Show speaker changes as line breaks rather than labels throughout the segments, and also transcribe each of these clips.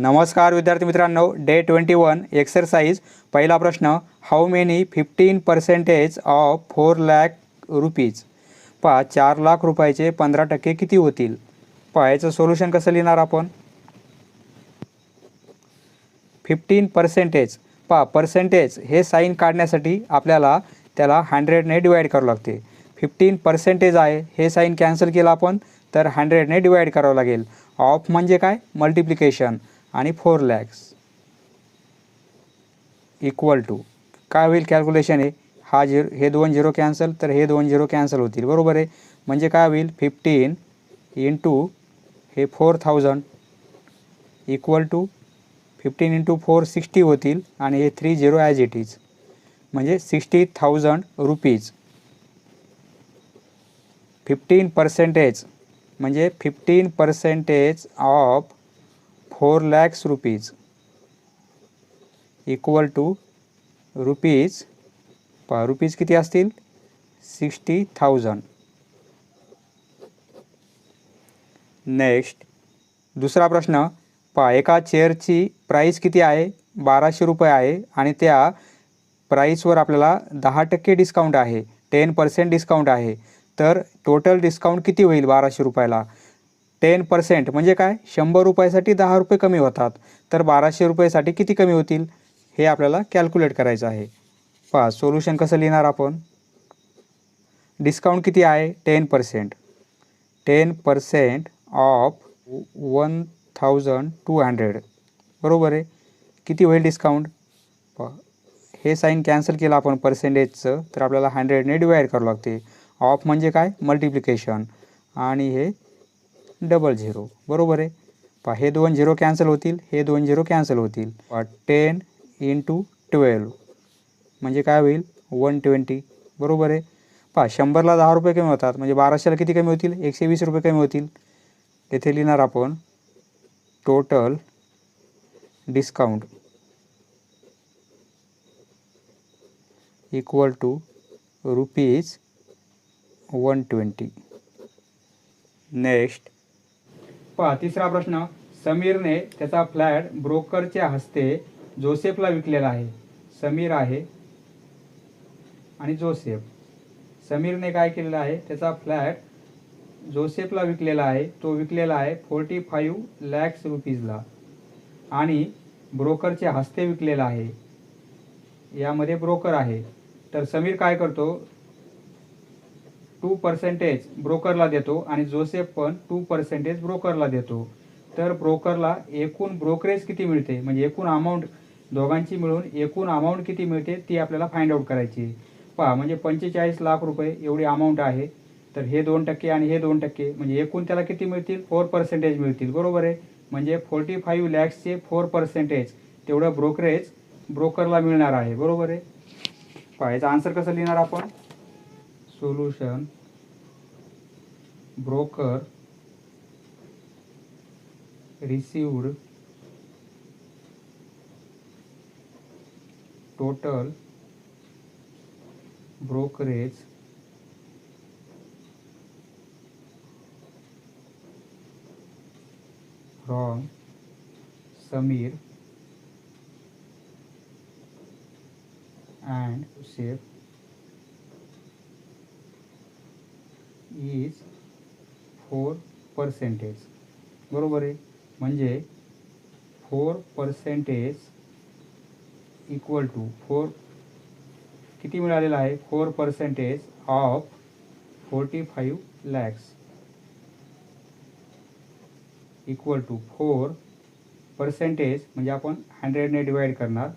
नमस्कार विद्यार्थी मित्रांनो डे ट्वेंटी वन एक्सरसाइज पहिला प्रश्न how many fifteen percentage of four lakh rupees पहा चार लाख रुपयाचे पंधरा टक्के किती होतील पहा याचं सोल्युशन कसं लिहिणार आपण फिफ्टीन पर्सेंटेज पहा पर्सेंटेज हे साईन काढण्यासाठी आपल्याला त्याला हंड्रेडने डिवाईड करावं लागते फिफ्टीन पर्सेंटेज आहे हे साईन कॅन्सल केलं आपण तर हंड्रेडने डिवाईड करावं लागेल ऑफ म्हणजे काय मल्टिप्लिकेशन आणि फोर लॅक्स इक्वल टू काय होईल कॅल्क्युलेशन आहे हा झिरो हे दोन झिरो कॅन्सल तर हे दोन झिरो कॅन्सल होतील बरोबर आहे म्हणजे काय होईल फिफ्टीन इंटू हे four thousand equal to fifteen into four sixty होतील आणि हे three zero as it is म्हणजे sixty thousand rupees fifteen percentage म्हणजे fifteen percentage of four lakhs rupees equal to rupees पहा रुपीज किती असतील सिक्स्टी थाउजंड नेक्स्ट दुसरा प्रश्न पहा एका चेअरची प्राईस किती आहे बाराशे रुपये आहे आणि त्या प्राईसवर आपल्याला दहा टक्के डिस्काउंट आहे टेन पर्सेंट डिस्काउंट आहे तर टोटल डिस्काउंट किती होईल बाराशे रुपयाला टेन पर्सेंट म्हणजे काय शंभर रुपयासाठी दहा रुपये कमी होतात तर बाराशे रुपयासाठी किती कमी होतील हे आपल्याला कॅल्क्युलेट करायचं आहे पहा सोल्युशन कसं लिहिणार आपण डिस्काउंट किती आहे ten percent ten percent off one thousand two hundred बरोबर आहे किती होईल डिस्काउंट हे साईन कॅन्सल केलं आपण पर्सेंटेजचं तर आपल्याला हंड्रेडने डिवाईड करावं लागते ऑफ म्हणजे काय मल्टिप्लिकेशन आणि हे डबल झिरो बरोबर आहे पहा हे दोन झिरो कॅन्सल होतील हे दोन झिरो कॅन्सल होतील टेन इंटू ट्वेल्व म्हणजे काय होईल वन ट्वेंटी बरोबर आहे पहा शंभरला दहा रुपये कमी होतात म्हणजे बाराशेला किती कमी होतील एकशे वीस रुपये कमी होतील येथे लिहिणार आपण total discount equal to rupees one twenty next पहा तिसरा प्रश्न समीरने त्याचा फ्लॅट ब्रोकरच्या हस्ते जोसेफला विकलेला आहे समीर आहे आणि जोसेफ समीरने काय केलेलं आहे त्याचा फ्लॅट जोसेफला विकलेला आहे तो विकलेला आहे फोर्टी फाईव्ह लॅक्स रुपीजला आणि ब्रोकरच्या हस्ते विकलेला आहे यामध्ये ब्रोकर आहे तर समीर काय करतो टू पर्सेंटेज ब्रोकरला देतो आणि जोसेफ पण टू पर्सेंटेज ब्रोकरला देतो तर ब्रोकरला एकूण ब्रोकरेज किती मिळते म्हणजे एकूण अमाऊंट दोघांची मिळून एकूण अमाऊंट किती मिळते ती आपल्याला फाइंड आउट करायची पहा म्हणजे पंचेचाळीस लाख रुपये एवढी अमाऊंट आहे तर हे दोन टक्के आणि हे दोन टक्के म्हणजे एकूण त्याला किती मिळतील फोर पर्सेंटेज मिळतील बरोबर आहे म्हणजे फोर्टी फाईव्ह लॅक्सचे फोर पर्सेंटेज तेवढं ब्रोकरेज ब्रोकरला मिळणार आहे बरोबर आहे पहा याचा आन्सर कसं लिहिणार आपण solution, broker received total brokerage from Samir and Saif is four percentage बराबर है मजे four percentage equal to four कि है four percentage of forty five lakhs equal to four percentage म्हणजे अपन हंड्रेड ने डिवाइड करना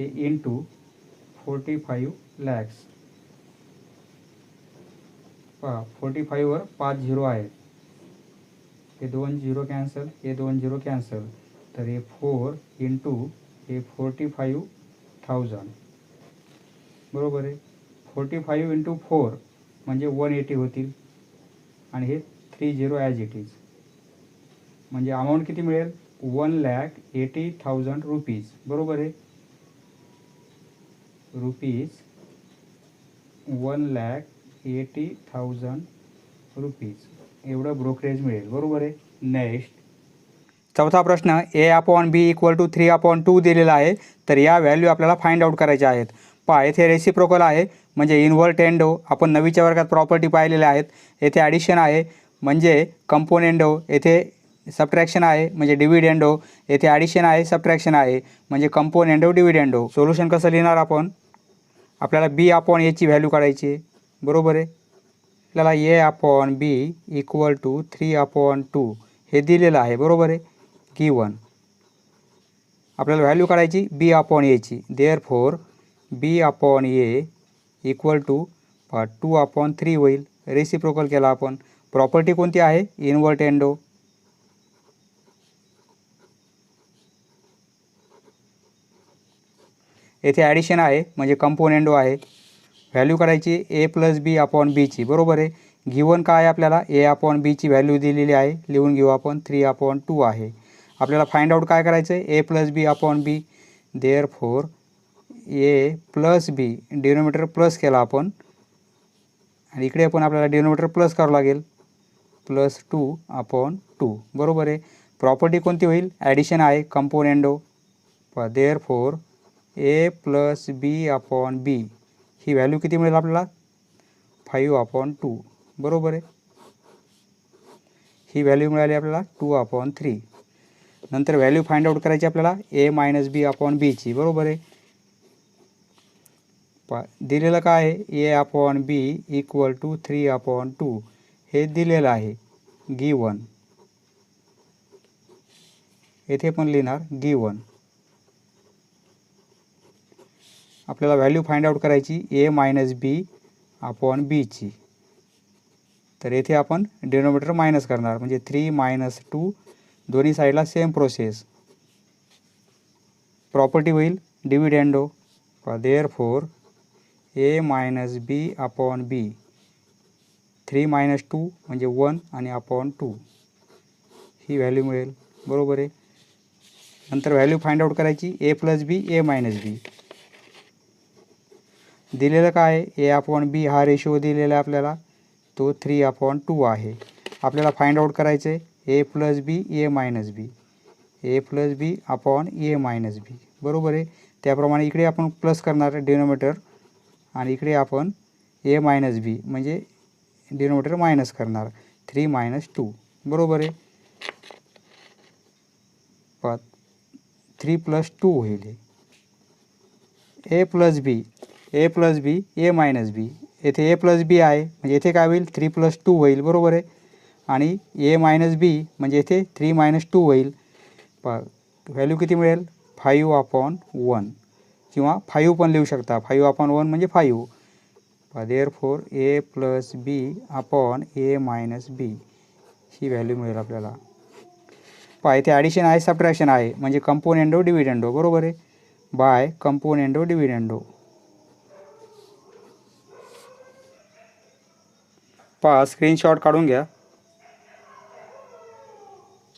into forty five lakhs पहा फोर्टी फाईव्हवर पाच झिरो आहे हे दोन झिरो कॅन्सल हे दोन झिरो कॅन्सल तर हे फोर इंटू हे फोर्टी फाईव्ह थाउजंड बरोबर आहे फोर्टी फाईव्ह इंटू फोर म्हणजे वन एटी होतील आणि हे three zero as it is म्हणजे अमाऊंट किती मिळेल one lakh eighty thousand rupees बरोबर आहे rupees one lakh eighty thousand rupees एवढं ब्रोकरेज मिळेल बरोबर आहे नेक्स्ट चौथा प्रश्न A upon B equal to three upon two दिलेला आहे तर या व्हॅल्यू आपल्याला फाइंड आउट करायच्या आहेत पहा येथे रेसिप्रोकल आहे म्हणजे इन्व्हर्टेंडो आपण नवीच्या वर्गात प्रॉपर्टी पाहिलेल्या आहेत येथे ॲडिशन आहे म्हणजे कंपोनेंडो येथे सबट्रॅक्शन आहे म्हणजे डिव्हिडेंडो येथे ॲडिशन आहे सबट्रॅक्शन आहे म्हणजे कंपोनेंडो डिव्हिडेंडो सोल्युशन कसं लिहिणार आपण आपल्याला बी अपॉन एची व्हॅल्यू काढायची बराबर है आपल्याला A upon B equal to three upon two ये दिल्ली है बराबर है की वन अपने वैल्यू का बी अपॉन ए ची there four B upon A equal to two upon three रेसी रेसिप्रोकल के अपन प्रॉपर्टी को इनवर्ट इन्वर्ट एंडो येथे ऐडिशन है मजे कंपोनेंडो है व्हॅल्यू करायची ए प्लस बी अपॉन बीची बरोबर आहे गिवन काय आपल्याला ए अपॉन बीची व्हॅल्यू दिलेली आहे लिहून घेऊ आपण थ्री अपॉन टू आहे आपल्याला फाइंड आउट काय करायचं आहे A plus B upon B there four A plus B denominator plus केला आपण आणि इकडे आपण आपल्याला डिनोमीटर प्लस करावं लागेल प्लस टू अपॉन टू बरोबर आहे प्रॉपर्टी कोणती होईल ॲडिशन आहे componendo there four A plus B upon B he value किती मिळेल आपल्याला फाईव्ह अपॉन टू बरोबर आहे ही व्हॅल्यू मिळाली आपल्याला टू अपॉन थ्री नंतर व्हॅल्यू फाइंड आउट करायची आपल्याला ए मायनस बी अपॉन बीची बरोबर आहे पा दिलेलं काय आहे A upon B equal to three upon two हे दिलेलं आहे वन येथे पण लिहिणार वन आपल्याला व्हॅल्यू फाइंड आउट करायची ए मायनस बी अपॉन बीची तर येथे आपण डिनोमिनेटर मायनस करणार म्हणजे थ्री मायनस टू दोन्ही साईडला सेम प्रोसेस प्रॉपर्टी होईल dividendo there four A minus B upon B three minus two म्हणजे वन आणि अपॉन टू ही व्हॅल्यू मिळेल बरोबर आहे नंतर व्हॅल्यू फाइंड आउट करायची ए प्लस बी ए मायनस बी दिलेलं काय आहे ए अपॉन बी हा रेशिओ दिलेला आहे आपल्याला तो थ्री अपॉन टू आहे आपल्याला फाइंड आउट करायचं आहे A plus B A minus B A plus B upon A minus B बरोबर आहे त्याप्रमाणे इकडे आपण प्लस करणार डिनोमीटर आणि इकडे आपण ए मायनस बी म्हणजे डिनोमीटर मायनस करणार थ्री मायनस टू बरोबर आहे पत थ्री प्लस टू होईल A plus B A plus B A minus B येथे ए प्लस बी आहे म्हणजे येथे काय होईल थ्री प्लस टू होईल बरोबर आहे आणि ए मायनस बी म्हणजे येथे थ्री मायनस टू होईल प व्हॅल्यू किती मिळेल फाईव्ह अपॉन वन किंवा फायू पण लिहू शकता फाईव्ह अपॉन वन म्हणजे five there four A plus B upon A minus B he value मिळेल आपल्याला पहा इथे ॲडिशन आहे सबट्रॅक्शन आहे म्हणजे कंपोनेंडो डिव्हिडेंडो बरोबर आहे बाय कंपोनेंडो डिव्हिडेंडो पहा स्क्रीनशॉट काढून घ्या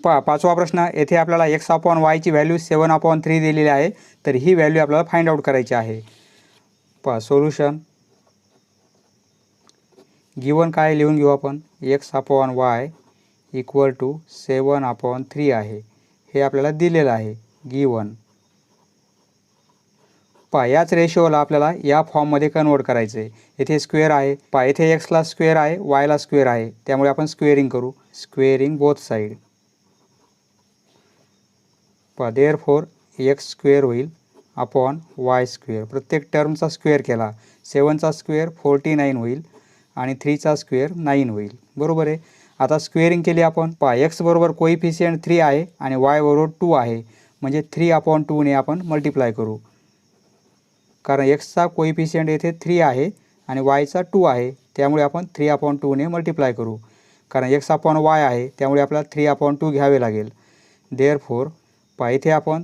पहा पाचवा प्रश्न येथे आपल्याला एक्स अपॉन वायची व्हॅल्यू सेवन अपॉन थ्री दिलेली आहे तर ही व्हॅल्यू आपल्याला फाइंड आउट करायची आहे पहा सोल्युशन गिवन काय लिहून घेऊ आपण X upon Y equal to seven upon three आहे हे आपल्याला दिलेलं आहे गिवन पहा याच रेशिओला आपल्याला या फॉर्ममध्ये कन्वर्ट करायचं आहे इथे स्क्वेअर आहे पहा इथे एक्सला स्क्वेअर आहे वायला स्क्वेअर आहे त्यामुळे आपण स्क्वेअरिंग करू स्क्वेअरिंग बोथ साईड पहा देअर फोर एक्स स्क्वेअर होईल अपॉन वाय स्क्वेअर प्रत्येक टर्मचा स्क्वेअर केला सेवनचा स्क्वेअर फोर्टी नाईन होईल आणि थ्रीचा स्क्वेअर नाईन होईल बरोबर आहे आता स्क्वेअरिंग केली आपण पहा एक्सबरोबर कोईफिशियंट थ्री आहे आणि बरोबर टू आहे म्हणजे थ्री अपॉन टूने आपण मल्टिप्लाय करू कारण एक्सचा कोइफिशियंट येथे थ्री आहे आणि वायचा टू आहे त्यामुळे आपण थ्री अपॉन टूने मल्टिप्लाय करू कारण एक्स अपॉन वाय आहे त्यामुळे आपल्याला थ्री अपॉन टू घ्यावे लागेल देअर फोर पहा इथे आपण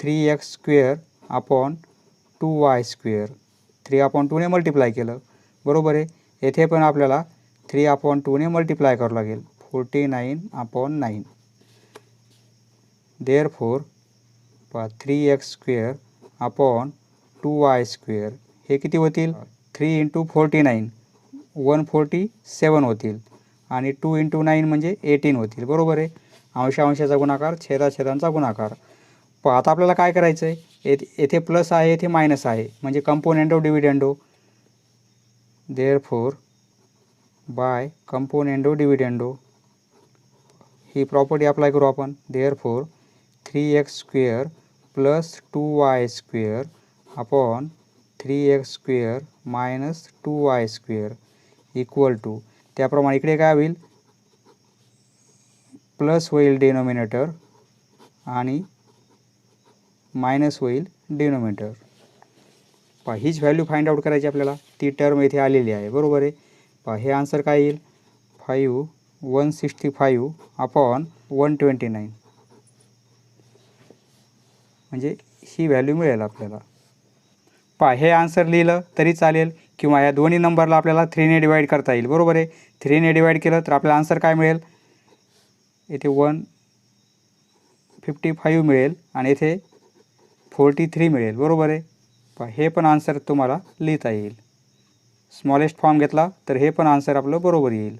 three X square upon two Y square three upon टूने multiply केलं बरोबर आहे येथे पण आपल्याला थ्री अपॉन टूने मल्टिप्लाय करावं लागेल forty nine upon nine there four पहा three X square upon two Y square हे किती होतील three into forty nine one forty seven होतील आणि टू इंटू नाईन म्हणजे एटीन होतील बरोबर आहे अंश अंशाचा गुणाकार छेदा छेदांचा गुणाकार प आता आपल्याला काय करायचं आहे येथे येथे प्लस आहे येथे मायनस आहे म्हणजे componendo dividendo there four by componendo dividendo he property apply करू आपण there four three X square plus two Y square upon three X square minus two Y square equal to त्याप्रमाणे इकडे काय होईल प्लस होईल denominator आणि minus होईल denominator पहा हीच व्हॅल्यू फाइंड आउट करायची आपल्याला ती टर्म येथे आलेली आहे बरोबर आहे पहा हे आन्सर काय येईल five one sixty five upon one twenty nine म्हणजे ही व्हॅल्यू मिळेल आपल्याला पा हे आन्सर लिहिलं तरी चालेल किंवा या दोन्ही नंबरला आपल्याला थ्रीने डिवाईड करता येईल बरोबर आहे थ्रीने डिवाईड केलं तर आपल्याला आन्सर काय मिळेल येथे वन फिफ्टी फाईव्ह मिळेल आणि येथे फोर्टी थ्री मिळेल बरोबर आहे पा हे पण आन्सर तुम्हाला लिहिता येईल स्मॉलेस्ट फॉर्म घेतला तर हे पण आन्सर आपलं बरोबर येईल